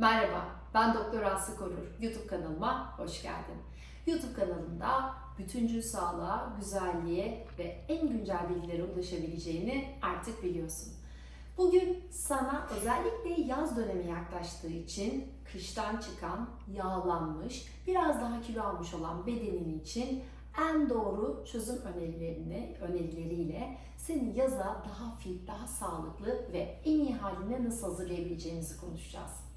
Merhaba, ben Doktor Aslı Korur. YouTube kanalıma hoş geldin. YouTube kanalımda bütüncül sağlığa, güzelliğe ve en güncel bilgilere ulaşabileceğini artık biliyorsun. Bugün sana özellikle yaz dönemi yaklaştığı için kıştan çıkan, yağlanmış, biraz daha kilo almış olan bedenin için en doğru çözüm önerilerini, önerileriyle seni yaza daha fit, daha sağlıklı ve en iyi haline nasıl hazırlayabileceğimizi konuşacağız.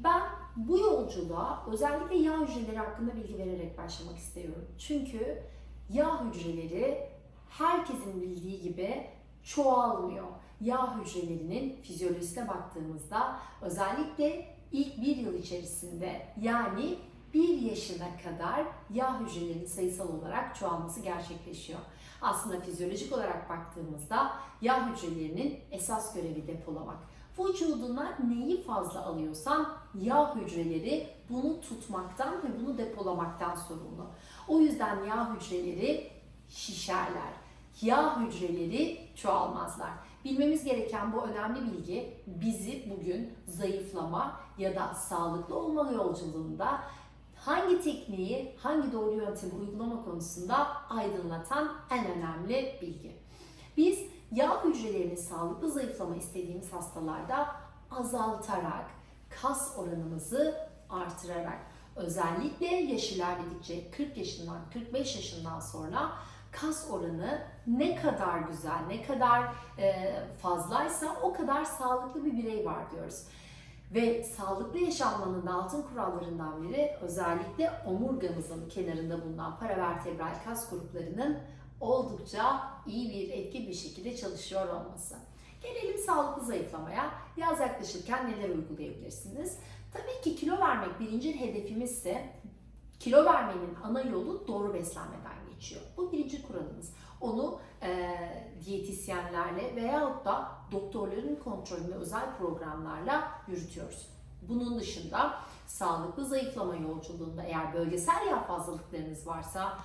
Ben bu yolculuğa özellikle yağ hücreleri hakkında bilgi vererek başlamak istiyorum. Çünkü yağ hücreleri herkesin bildiği gibi çoğalmıyor. Yağ hücrelerinin fizyolojisine baktığımızda özellikle ilk bir yıl içerisinde yani bir yaşına kadar yağ hücrelerinin sayısal olarak çoğalması gerçekleşiyor. Aslında fizyolojik olarak baktığımızda yağ hücrelerinin esas görevi depolamak. Vücuduna neyi fazla alıyorsan yağ hücreleri bunu tutmaktan ve bunu depolamaktan sorumlu. O yüzden yağ hücreleri şişerler. Yağ hücreleri çoğalmazlar. Bilmemiz gereken bu önemli bilgi bizi bugün zayıflama ya da sağlıklı olma yolculuğunda hangi tekniği, hangi doğru yöntemi uygulama konusunda aydınlatan en önemli bilgi. Biz yağ hücrelerini sağlıklı zayıflama istediğimiz hastalarda azaltarak, kas oranımızı artırarak, özellikle yaş ilerledikçe 40 yaşından 45 yaşından sonra kas oranı ne kadar güzel, ne kadar e, fazlaysa o kadar sağlıklı bir birey var diyoruz. Ve sağlıklı yaşanmanın altın kurallarından biri özellikle omurgamızın kenarında bulunan paravertebral kas gruplarının oldukça iyi bir etki bir şekilde çalışıyor olması. Gelelim sağlıklı zayıflamaya. Yaz yaklaşırken neler uygulayabilirsiniz? Tabii ki kilo vermek birinci hedefimizse kilo vermenin ana yolu doğru beslenmeden geçiyor. Bu birinci kuralımız. Onu e, diyetisyenlerle veyahut da doktorların kontrolünde özel programlarla yürütüyoruz. Bunun dışında sağlıklı zayıflama yolculuğunda eğer bölgesel yağ fazlalıklarınız varsa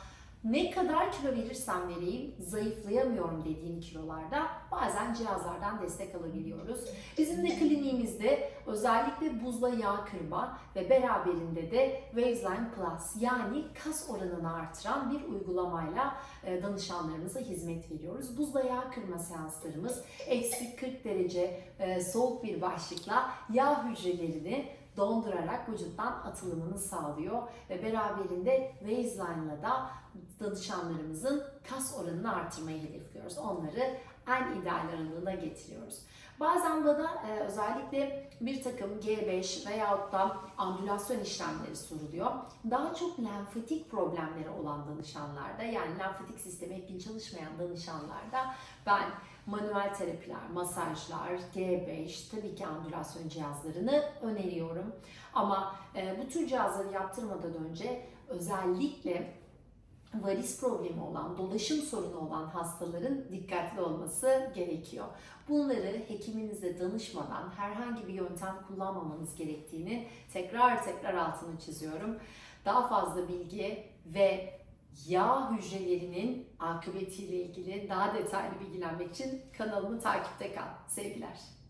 ne kadar kilo verirsem vereyim zayıflayamıyorum dediğim kilolarda bazen cihazlardan destek alabiliyoruz. Bizim de kliniğimizde özellikle buzla yağ kırma ve beraberinde de Waveline Plus yani kas oranını artıran bir uygulamayla e, danışanlarımıza hizmet veriyoruz. Buzla yağ kırma seanslarımız eksi 40 derece e, soğuk bir başlıkla yağ hücrelerini dondurarak vücuttan atılımını sağlıyor ve beraberinde Ravesline'la da danışanlarımızın kas oranını artırmayı hedefliyoruz. Onları en ideal aralığına getiriyoruz. Bazen bana e, özellikle bir takım G5 veyahut da ambülasyon işlemleri soruluyor. Daha çok lenfatik problemleri olan danışanlarda yani lenfatik sistemi etkin çalışmayan danışanlarda ben manuel terapiler, masajlar, G5, tabii ki ambülasyon cihazlarını öneriyorum. Ama e, bu tür cihazları yaptırmadan önce özellikle varis problemi olan, dolaşım sorunu olan hastaların dikkatli olması gerekiyor. Bunları hekiminize danışmadan herhangi bir yöntem kullanmamanız gerektiğini tekrar tekrar altını çiziyorum. Daha fazla bilgi ve yağ hücrelerinin akıbetiyle ilgili daha detaylı bilgilenmek için kanalımı takipte kal. Sevgiler.